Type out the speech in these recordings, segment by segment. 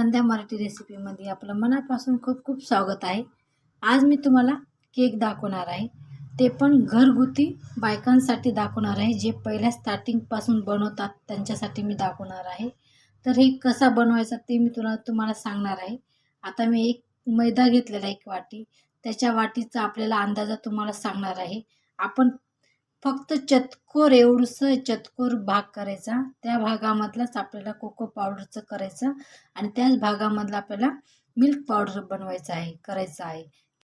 संध्या मराठी रेसिपीमध्ये आपलं मनापासून खूप खूप स्वागत आहे. आज मी तुम्हाला केक दाखवणार आहे. ते पण घरगुती बायकांसाठी दाखवणार आहे जे पहिल्या स्टार्टिंगपासून बनवतात त्यांच्यासाठी मी दाखवणार आहे. तर हे कसा बनवायचा ते मी तुला तुम्हाला सांगणार आहे. आता मी एक मैदा घेतलेला एक वाटी. त्याच्या वाटीचा आपल्याला अंदाजा तुम्हाला सांगणार आहे. आपण फक्त चतकोर एवढंसं चतकोर भाग करायचा. त्या भागामधलाच आपल्याला कोको पावडरचं करायचं आणि त्याच भागामधलं आपल्याला मिल्क पावडर बनवायचं आहे करायचं आहे.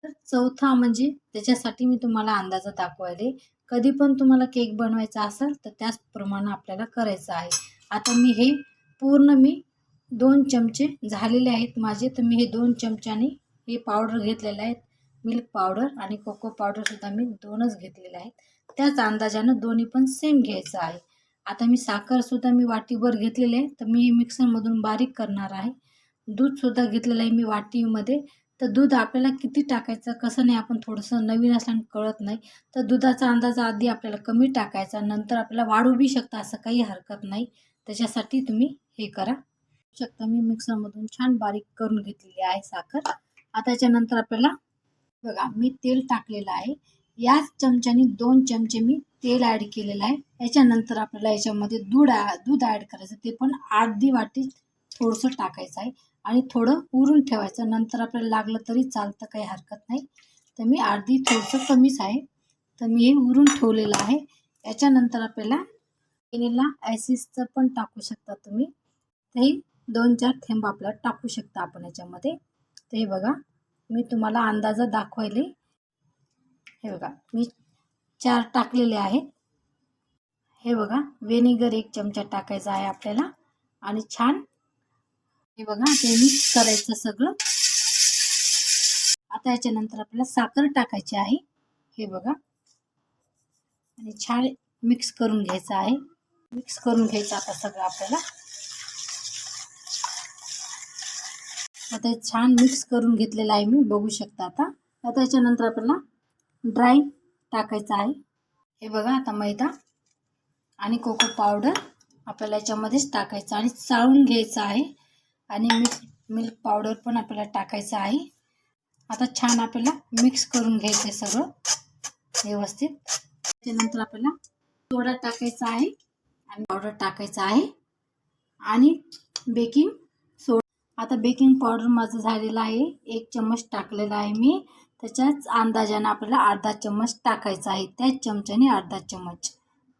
तर चौथा म्हणजे त्याच्यासाठी मी तुम्हाला अंदाजा दाखवायले. कधी पण तुम्हाला केक बनवायचा असेल तर त्याचप्रमाणे आपल्याला करायचं आहे. आता मी हे पूर्ण मी दोन चमचे झालेले आहेत माझे. तर मी हे दोन चमच्याने हे पावडर घेतलेले आहेत मिल्क पावडर आणि कोको पावडरसुद्धा मी दोनच घेतलेले आहेत. त्याच अंदाजानं दोन्ही पण सेम घ्यायचं आहे. आता मी साखरसुद्धा मी वाटीभर घेतलेले आहे तर मी मिक्सरमधून बारीक करणार आहे. दूधसुद्धा घेतलेलं आहे मी वाटीमध्ये. तर दूध आपल्याला किती टाकायचं कसं नाही आपण थोडंसं नवीन असल्याने कळत नाही. तर दुधाचा अंदाज आधी आपल्याला कमी टाकायचा नंतर आपल्याला वाढू बी शकता असं काही हरकत नाही. त्याच्यासाठी तुम्ही हे करा. शकता मी मिक्सरमधून छान बारीक करून घेतलेली आहे साखर. आता याच्यानंतर आपल्याला बघा मी तेल टाकलेलं आहे. याच चमच्याने दोन चमचे मी तेल ॲड केलेलं आहे. याच्यानंतर आपल्याला याच्यामध्ये दूध दूध ॲड करायचं ते पण अर्धी वाटी थोडंसं टाकायचं आहे. आणि थोडं उरून ठेवायचं. नंतर आपल्याला लागलं तरी चालतं काही हरकत नाही. तर मी अर्धी थोडंसं कमीच आहे. तर मी हे उरून ठेवलेलं आहे. याच्यानंतर आपल्याला व्हॅनिला ॲसिसचं पण टाकू शकता तुम्ही. ते दोन चार थेंब आपल्याला टाकू शकता आपण याच्यामध्ये. ते बघा मी तुम्हाला अंदाजा दाखवायले हे बघा मी चार टाकलेले आहेत. हे बघा व्हेनेगर एक चमचा टाकायचा आहे आपल्याला आणि छान. हे बघा ते मिक्स करायचं सगळं. आता याच्यानंतर आपल्याला साखर टाकायची आहे. हे बघा. आणि छान मिक्स करून घ्यायचं आहे. मिक्स करून घ्यायचं आता सगळं आपल्याला. आता छान मिक्स करून घेतलेला आहे मी बघू शकता आता. आता याच्यानंतर आपल्याला ड्राय टाकायचं आहे. हे बघा आता मैदा आणि कोको पावडर आपल्याला याच्यामध्येच टाकायचं आणि चाळून घ्यायचं आहे. आणि मिल्क मिल्क पावडर पण आपल्याला टाकायचं आहे. आता छान आपल्याला मिक्स करून घ्यायचं आहे सगळं व्यवस्थित. त्याच्यानंतर आपल्याला सोडा टाकायचा आहे आणि पावडर टाकायचं आहे. आणि बेकिंग आता बेकिंग पावडर माझं झालेलं आहे. एक चम्मच टाकलेला आहे मी. त्याच्याच अंदाजानं आपल्याला अर्धा चम्मच टाकायचा आहे. त्याच चमच्याने अर्धा चम्मच.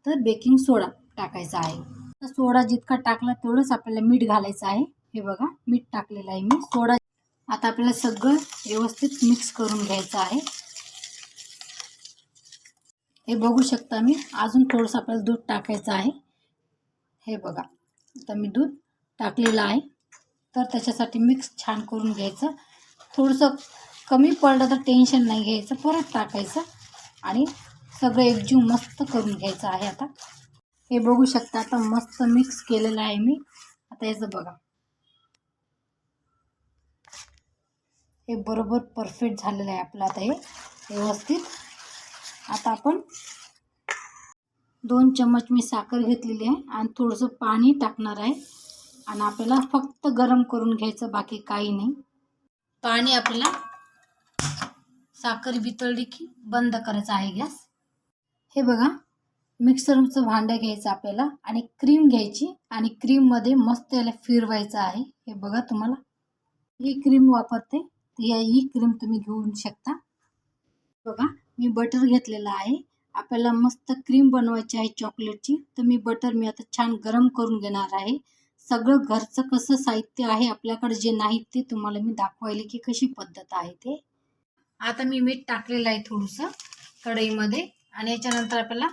तर बेकिंग सोडा टाकायचा आहे. तर सोडा जितका टाकला तेवढंच आपल्याला मीठ घालायचं आहे. हे बघा मीठ टाकलेलं आहे मी. सोडा आता आपल्याला सगळं व्यवस्थित मिक्स करून घ्यायचं आहे. हे बघू शकता मी. अजून थोडंसं आपल्याला दूध टाकायचं आहे. हे बघा आता मी दूध टाकलेलं आहे. तर त्याच्यासाठी मिक्स छान करून घ्यायचं. थोडंसं कमी पडलं तर टेन्शन नाही घ्यायचं. परत टाकायचं आणि सगळं एकजीव मस्त करून घ्यायचं आहे आता. हे बघू शकता आता मस्त मिक्स केलेलं आहे मी. आता याचं बघा. हे बरोबर परफेक्ट झालेलं आहे आपलं आता हे व्यवस्थित. आता आपण दोन चम्मच मी साखर घेतलेली आहे आणि थोडंसं पाणी टाकणार आहे. आणि आपल्याला फक्त गरम करून घ्यायचं बाकी काही नाही. पाणी आपल्याला साखर वितळली की बंद करायचं आहे गॅस. हे बघा मिक्सरचं भांडं घ्यायचं आपल्याला आणि क्रीम घ्यायची आणि क्रीममध्ये मस्त याला फिरवायचं आहे. हे बघा तुम्हाला. ही क्रीम वापरते. तर या ही क्रीम तुम्ही घेऊ शकता. बघा मी बटर घेतलेलं आहे. आपल्याला मस्त क्रीम बनवायची आहे चॉकलेटची तर मी बटर मी आता छान गरम करून घेणार आहे. सगळं घरचं कसं साहित्य आहे आपल्याकडे जे नाही ते तुम्हाला मी दाखवायले की कशी पद्धत आहे ते. आता मी मीठ टाकलेलं आहे थोडंसं कढईमध्ये आणि याच्यानंतर आपल्याला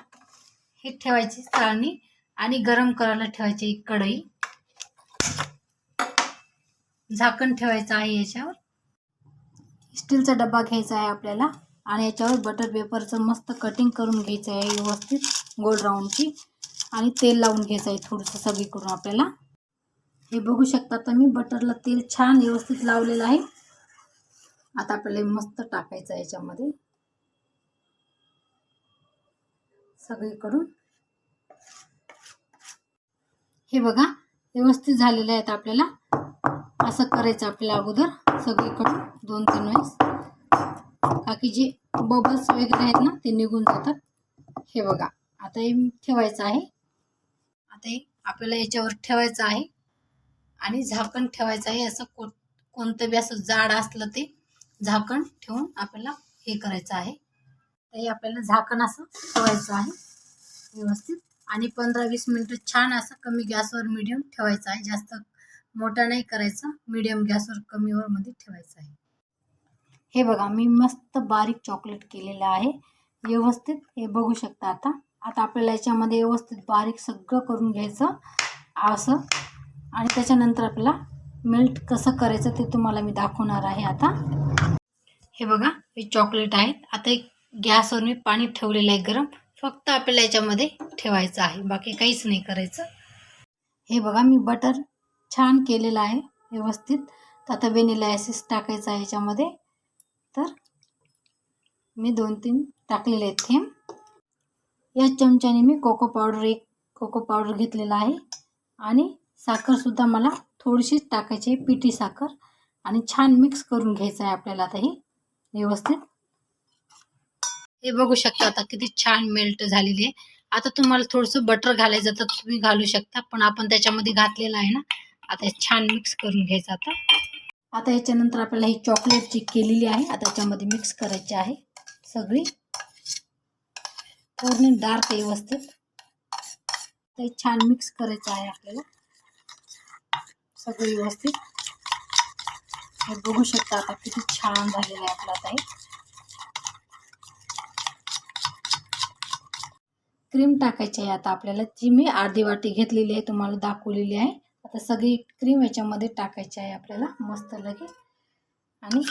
हे ठेवायची चाळणी आणि गरम करायला ठेवायची कढई. झाकण ठेवायचं आहे याच्यावर. स्टीलचा डबा घ्यायचा आहे आपल्याला आणि याच्यावर बटर पेपरचं मस्त कटिंग करून घ्यायचं आहे व्यवस्थित गोल राऊंडची आणि तेल लावून घ्यायचं आहे थोडंसं सगळीकडून आपल्याला. हे बघू शकता तर मी बटरला तेल छान व्यवस्थित लावलेलं आहे. आता आपल्याला मस्त टाकायचं आहे याच्यामध्ये. सगळीकडून. हे बघा व्यवस्थित झालेलं आहेत आपल्याला. असं करायचं आपल्याला अगोदर सगळीकडून दोन तीन वेळेस. बाकी जे बबल्स वगैरे आहेत ना ते निघून जातात. हे बघा आता हे ठेवायचं आहे. आता हे आपल्याला याच्यावर ठेवायचं आहे. आणि झाकण ठेवायचं आहे असं को कोणतं बी असं जाड असलं ते झाकण ठेवून आपल्याला हे करायचं आहे. ते आपल्याला झाकण असं ठेवायचं आहे व्यवस्थित. आणि पंधरा वीस मिनटं छान असं कमी गॅसवर मिडियम ठेवायचं आहे. जास्त मोठा नाही करायचा. मिडियम गॅसवर कमीवर मध्ये ठेवायचं आहे. हे बघा मी मस्त बारीक चॉकलेट केलेलं आहे. व्यवस्थित हे बघू शकता आता. आता आपल्याला याच्यामध्ये व्यवस्थित बारीक सगळं करून घ्यायचं. असं आणि त्याच्यानंतर आपल्याला मेल्ट कसं करायचं ते तुम्हाला मी दाखवणार आहे आता. हे बघा हे चॉकलेट आहेत. आता एक गॅसवर मी पाणी ठेवलेलं आहे गरम. फक्त आपल्याला याच्यामध्ये ठेवायचं आहे. बाकी काहीच नाही करायचं. हे बघा मी बटर छान केलेलं आहे व्यवस्थित. तर आता वेनिला ॲसिस टाकायचं आहे याच्यामध्ये. तर मी दोन तीन टाकलेले आहेत थेंब. या चमच्याने मी कोको पावडर एक कोको पावडर घेतलेला आहे. आणि साखरसुद्धा मला थोडीशीच टाकायची आहे पिठी साखर. आणि छान मिक्स करून घ्यायचं आहे आपल्याला आता हे व्यवस्थित. हे बघू शकता आता किती छान मेल्ट झालेली आहे. आता तुम्हाला थोडंसं बटर घालायचं तर तुम्ही घालू शकता पण आपण त्याच्यामध्ये घातलेलं आहे ना आता हे छान मिक्स करून घ्यायचं आता. आता याच्यानंतर आपल्याला ही चॉकलेट जी केलेली आहे आता याच्यामध्ये मिक्स करायची आहे सगळी. पूर्ण डार्क व्यवस्थित. ते छान मिक्स करायचं आहे आपल्याला. सगळं व्यवस्थित. हे बघू शकता आता किती छान झालेलं आहे आपला आता क्रीम टाकायची आहे आता आपल्याला. जी मी अर्धी वाटी घेतलेली आहे तुम्हाला दाखवलेली आहे. आता सगळी क्रीम याच्यामध्ये टाकायची आहे आपल्याला. मस्त लगे. आणि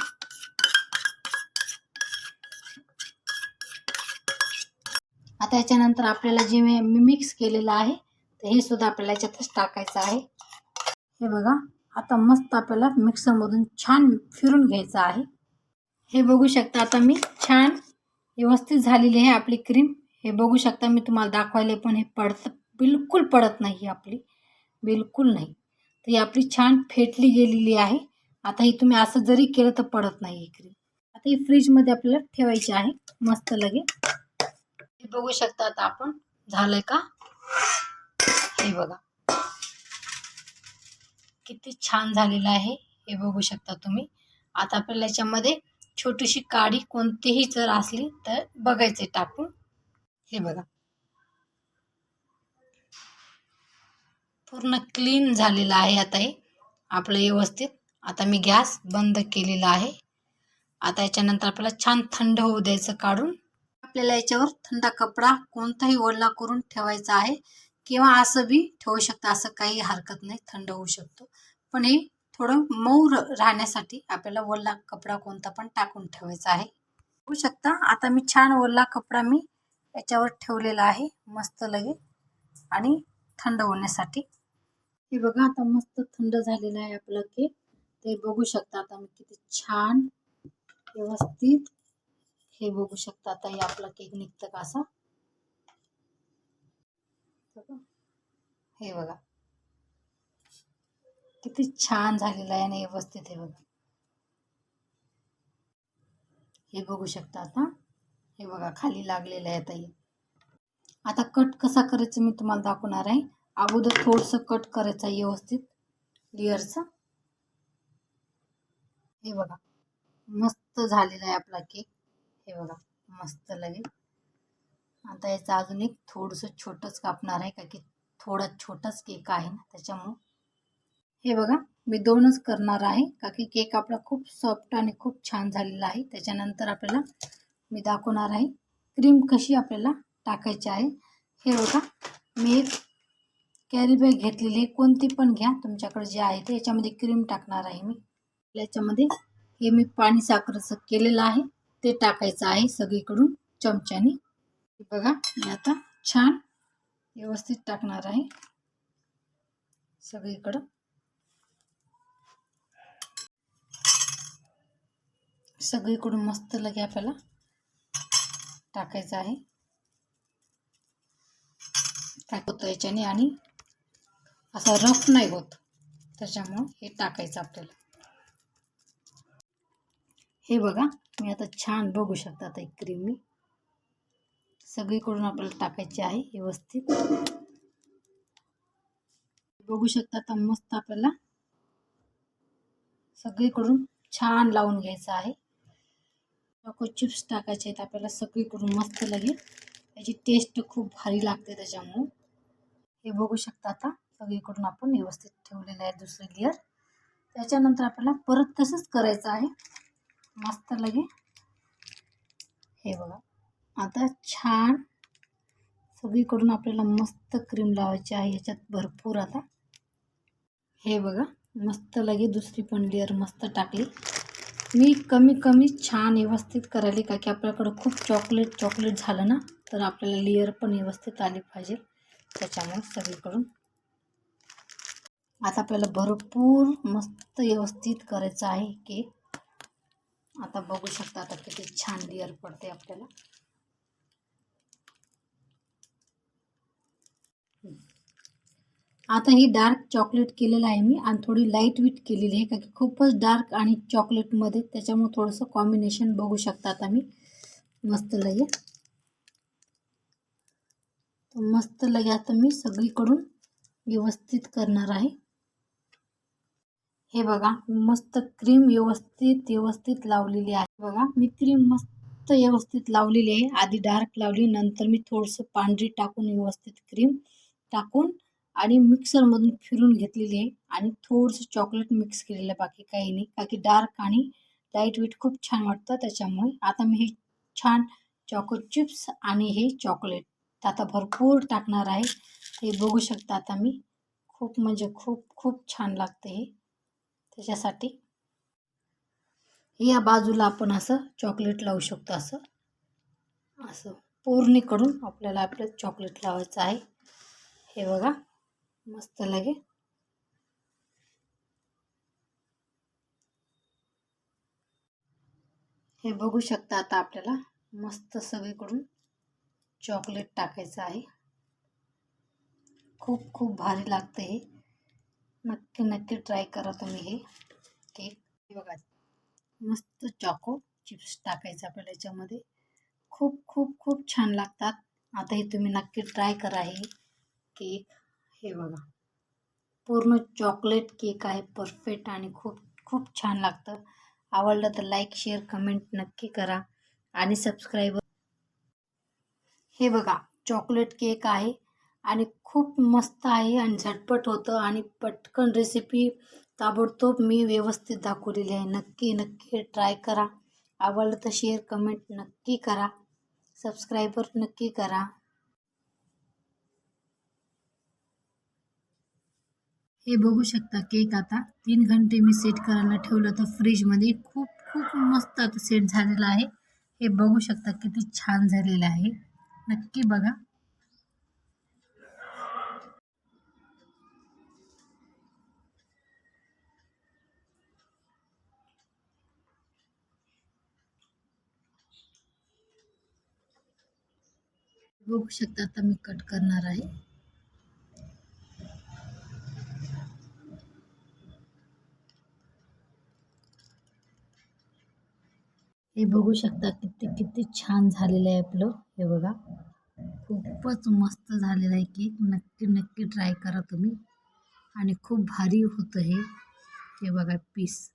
आता याच्यानंतर आपल्याला जे मी मी मिक्स केलेलं आहे तर हे सुद्धा आपल्याला याच्यातच टाकायचं आहे. हे बघा आता मस्त आपल्याला मिक्सरमधून छान फिरून घ्यायचं आहे. हे बघू शकता आता मी छान व्यवस्थित झालेली आहे आपली क्रीम हे बघू शकता मी तुम्हाला दाखवायला पण हे पडत बिलकुल पडत नाही आपली. बिलकुल नाही. तर ही आपली छान फेटली गेलेली आहे. आता ही तुम्ही असं जरी केलं तर पडत नाही ही क्रीम आता ही फ्रीजमध्ये आपल्याला ठेवायची आहे मस्त लगे. हे बघू शकता आता आपण झालंय का? हे बघा. किती छान झालेलं आहे हे बघू शकता तुम्ही. आता आपल्याला याच्यामध्ये छोटीशी काडी कोणतीही जर असली तर बघायचे टाकून हे बघा. पूर्ण क्लीन झालेलं आहे आता हे. आपलं व्यवस्थित. आता मी गॅस बंद केलेला आहे. आता याच्यानंतर आपल्याला छान थंड होऊ द्यायचं काढून. आपल्याला याच्यावर थंडा कपडा कोणताही ओला करून ठेवायचा आहे. किंवा असं बी ठेवू शकता असं काही हरकत नाही थंड होऊ शकतो. पण हे थोडं मऊ राहण्यासाठी आपल्याला ओला कपडा कोणता पण टाकून ठेवायचा आहे. होऊ शकता. आता मी छान ओला कपडा मी याच्यावर ठेवलेला आहे मस्त लगे आणि थंड होण्यासाठी. हे बघा आता मस्त थंड झालेलं आहे आपलं केक. ते बघू शकता आता मी किती छान व्यवस्थित हे बघू शकता आता हे आपला केक निघतं का असा. हे बघा. किती छान झालेलं आहे आणि व्यवस्थित हे बघा. हे बघू शकता आता. हे बघा खाली लागलेलं आहे आता हे आता कट कसा करायचं मी तुम्हाला दाखवणार आहे. अगोदर थोडंसं कट करायचं आहे व्यवस्थित. लेअरचं हे बघा. मस्त झालेला आहे आपला केक हे बघा मस्त लगेच. आता याचं अजून एक थोडंसं छोटंच कापणार आहे का की थोडं छोटाच केक आहे ना त्याच्यामुळं. हे बघा मी दोनच करणार आहे का की केक आपला खूप सॉफ्ट आणि खूप छान झालेला आहे. त्याच्यानंतर आपल्याला मी दाखवणार आहे क्रीम कशी आपल्याला टाकायची आहे. हे बघा मी एक कॅरी बॅग घेतलेली आहे कोणती पण घ्या तुमच्याकडे जे आहे ते. याच्यामध्ये क्रीम टाकणार आहे मी. याच्यामध्ये हे मी पाणी साखरचं केलेलं आहे ते टाकायचं आहे सगळीकडून चमच्याने. बघा मी आता छान व्यवस्थित टाकणार आहे. सगळीकडं. सगळीकडून मस्त लगे आपल्याला टाकायचं आहे. काय होतं याच्याने आणि असा रफ नाही होत. त्याच्यामुळं हे टाकायचं आपल्याला. हे बघा मी आता छान बघू शकता आता एक क्रीम मी सगळीकडून आपल्याला टाकायची आहे व्यवस्थित. बघू शकता आता मस्त आपल्याला सगळीकडून छान लावून घ्यायचं आहे. चॉको चिप्स टाकायचे आहेत आपल्याला सगळीकडून मस्त लगे त्याची टेस्ट खूप भारी लागते त्याच्यामुळे. हे बघू शकता आता सगळीकडून आपण व्यवस्थित ठेवलेलं आहे दुसरी लेअर त्याच्यानंतर आपल्याला परत तसंच करायचं आहे. मस्त लगे हे बघा. आता छान सगळीकडून आपल्याला मस्त क्रीम लावायची आहे ह्याच्यात भरपूर आता. हे बघा मस्त लगे दुसरी पण लेअर मस्त टाकली. मी कमी कमी छान व्यवस्थित करायली का की आपल्याकडं खूप चॉकलेट चॉकलेट झालं ना तर आपल्याला लेअर पण व्यवस्थित आली पाहिजे त्याच्यामुळे सगळीकडून. आता आपल्याला भरपूर मस्त व्यवस्थित करायचं आहे केक आता बघू शकता आता किती छान लेअर पडते आपल्याला. आता ही डार्क चॉकलेट केलेलं आहे मी आणि थोडी लाइट विट केलेली आहे का की खूपच डार्क आणि चॉकलेटमध्ये त्याच्यामुळे थोडंसं कॉम्बिनेशन बघू शकता आता मी मस्त लगे. मस्त लगे आता मी सगळीकडून व्यवस्थित करणार आहे. हे बघा मस्त क्रीम व्यवस्थित व्यवस्थित लावलेली आहे. बघा मी क्रीम मस्त व्यवस्थित लावलेली आहे. आधी डार्क लावली नंतर मी थोडंसं पांढरी टाकून व्यवस्थित क्रीम टाकून आणि मिक्सरमधून फिरून घेतलेली आहे. आणि थोडंसं चॉकलेट मिक्स केलेलं बाकी काही नाही. का की डार्क आणि लाइट वेट खूप छान वाटतं त्याच्यामुळे. आता मी हे छान चॉको चिप्स आणि हे चॉकलेट आता भरपूर टाकणार आहे. हे बघू शकता आता मी. खूप म्हणजे खूप खूप छान लागते हे. त्याच्यासाठी या बाजूला आपण असं चॉकलेट लावू शकतो असं. असं पूर्णीकडून आपल्याला आपलं चॉकलेट लावायचं आहे. हे बघा. मस्त लगे. हे बघू शकता आता आपल्याला मस्त सगळीकडून चॉकलेट टाकायचं आहे. खूप खूप भारी लागतं हे. नक्की नक्की ट्राय करा तुम्ही हे केक बघा मस्त चॉको चिप्स टाकायचं आपल्याला याच्यामध्ये. खूप खूप खूप छान लागतात. आता हे तुम्ही नक्की ट्राय करा हे केक हे बघा. पूर्ण चॉकलेट केक आहे परफेक्ट आणि खूप खूप छान लागतं. आवडलं तर लाईक शेअर कमेंट नक्की करा. आणि सबस्क्राईब हे बघा चॉकलेट केक आहे आणि खूप मस्त आहे आणि झटपट होतं आणि पटकन रेसिपी ताबडतोब मी व्यवस्थित दाखवलेली आहे. नक्की नक्की ट्राय करा. आवडलं तर शेअर कमेंट नक्की करा. सबस्क्रायबर नक्की करा. हे बघू शकता केक आता. तीन घंटे मी सेट करायला ठेवलं तर फ्रीजमध्ये खूप खूप मस्त आता सेट झालेला आहे. हे बघू शकता किती छान झालेलं आहे. नक्की बघा. बघू शकता आता मी कट करणार आहे. हे बघू शकता किती किती छान झालेलं आहे आपलं. हे बघा. खूपच मस्त झालेलं आहे केक. नक्की नक्की ट्राय करा तुम्ही. आणि खूप भारी होतं हे. हे बघा पीस.